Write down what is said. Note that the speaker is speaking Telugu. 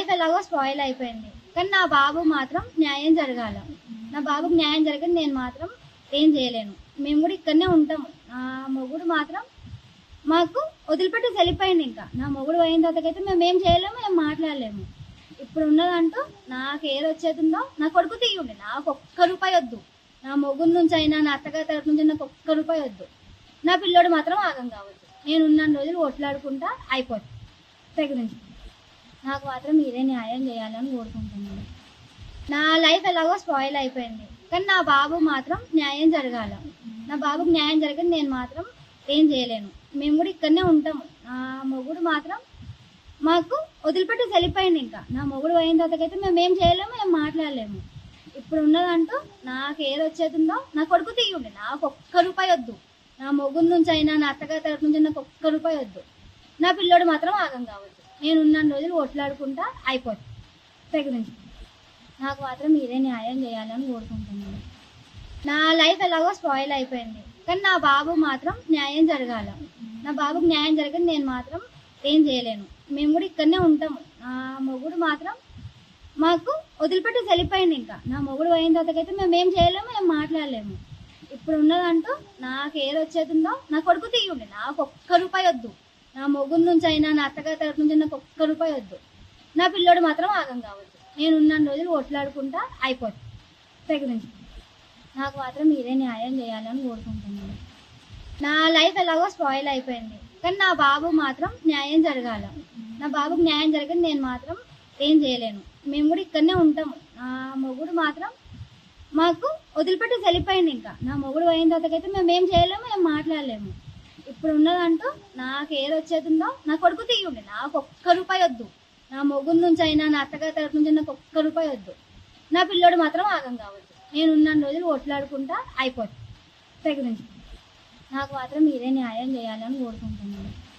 లైఫ్ ఎలాగో స్పాయిల్ అయిపోయింది. కానీ నా బాబు మాత్రం న్యాయం జరగాల. నా బాబుకి న్యాయం జరిగింది నేను మాత్రం ఏం చేయలేను. మేము కూడా ఇక్కడనే ఉంటాము నా మొగుడు మాత్రం మాకు వదిలిపెట్టి వెళ్ళిపోయింది ఇంకా. నా మొగుడు అయిన తర్వాతకైతే మేము ఏం చేయలేము మేము మాట్లాడలేము. ఇప్పుడు ఉన్నదంటూ నాకు ఏది ఉందో నా కొడుకు తీయండి. నాకు ఒక్క రూపాయి వద్దు. నా మొగుడు నుంచి అయినా నా అత్తగారి తరపు నుంచి నాకు ఒక్క రూపాయి వద్దు. నా పిల్లోడు మాత్రం ఆగం కావద్దు. నేను ఉన్న రోజులు కొట్లాడుకుంటా అయిపోతుంది నుంచి నాకు మాత్రం మీరే న్యాయం చేయాలని కోరుకుంటున్నాను. నా లైఫ్ ఎలాగో స్పాయిల్ అయిపోయింది. కానీ నా బాబు మాత్రం న్యాయం జరగాల. నా బాబుకి న్యాయం జరగని నేను మాత్రం ఏం చేయలేను. మేము కూడా ఇక్కడనే ఉంటాము నా మొగుడు మాత్రం మాకు వదిలిపెట్టి వెళ్ళిపోయింది ఇంకా. నా మొగుడు అయిన తర్వాతకైతే మేము ఏం చేయలేము మేము మాట్లాడలేము. ఇప్పుడు ఉన్నదంటూ నాకు ఏది వచ్చేదిందో నా కొడుకు తీయండి. నాకు ఒక్క రూపాయి వద్దు. నా మొగుడు నుంచి అయినా నా అత్తగారి తరఫు నుంచి నాకు ఒక్క రూపాయి వద్దు. నా పిల్లోడు మాత్రం ఆగం కావద్దు. నేను ఉన్న రోజులు కొట్లాడుకుంటా అయిపోతుంది ప్రకటించు. నాకు మాత్రం మీరే న్యాయం చేయాలని కోరుకుంటున్నాను. నా లైఫ్ ఎలాగో స్పాయిల్ అయిపోయింది. కానీ నా బాబు మాత్రం న్యాయం జరగాల. నా బాబుకి న్యాయం జరిగింది నేను మాత్రం ఏం చేయలేను. మేము కూడా ఇక్కడనే ఉంటాము. నా మొగుడు మాత్రం మాకు వదిలిపెట్టి వెళ్ళిపోయింది ఇంకా. నా మొగుడు అయిన తర్వాతకైతే మేము ఏం చేయలేము మేము మాట్లాడలేము. ఇప్పుడు ఉన్నదంటూ నాకు ఏది ఉందో నా కొడుకు తీయండి నాకు ఒక్క రూపాయి వద్దు. నా మొగుడు నుంచి అయినా నా అత్తగారి తరపు నుంచి నాకు ఒక్క రూపాయి వద్దు. నా పిల్లోడు మాత్రం ఆగం కావద్దు. నేను ఉన్న రోజులు కొట్లాడుకుంటా అయిపోతుంది ప్రకటించు. నాకు మాత్రం మీరే న్యాయం చేయాలని కోరుకుంటున్నాను. నా లైఫ్ ఎలాగో స్పాయిల్ అయిపోయింది. కానీ నా బాబు మాత్రం న్యాయం జరగాల. నా బాబుకి న్యాయం జరిగింది నేను మాత్రం ఏం చేయలేను. మేము కూడా ఇక్కడనే ఉంటాము. నా మొగుడు మాత్రం మాకు వదిలిపెట్టి వెళ్ళిపోయింది ఇంకా. నా మొగుడు అయిన తర్వాతకైతే మేము ఏం చేయలేము మేము మాట్లాడలేము. ఇప్పుడు ఉన్నదంటూ నాకు ఏది వచ్చేదిందో నా కొడుకు తీయండి. నాకు ఒక్క రూపాయి వద్దు. నా మొగుల నుంచి అయినా నా అత్తగారి తరపు నుంచి నాకు ఒక్క రూపాయి వద్దు. నా పిల్లోడు మాత్రం ఆగం కావద్దు. నేను ఉన్న రోజులు కొట్లాడుకుంటా అయిపోతుంది ప్రకటించు. నాకు మాత్రం మీరే న్యాయం చేయాలని కోరుకుంటున్నాను.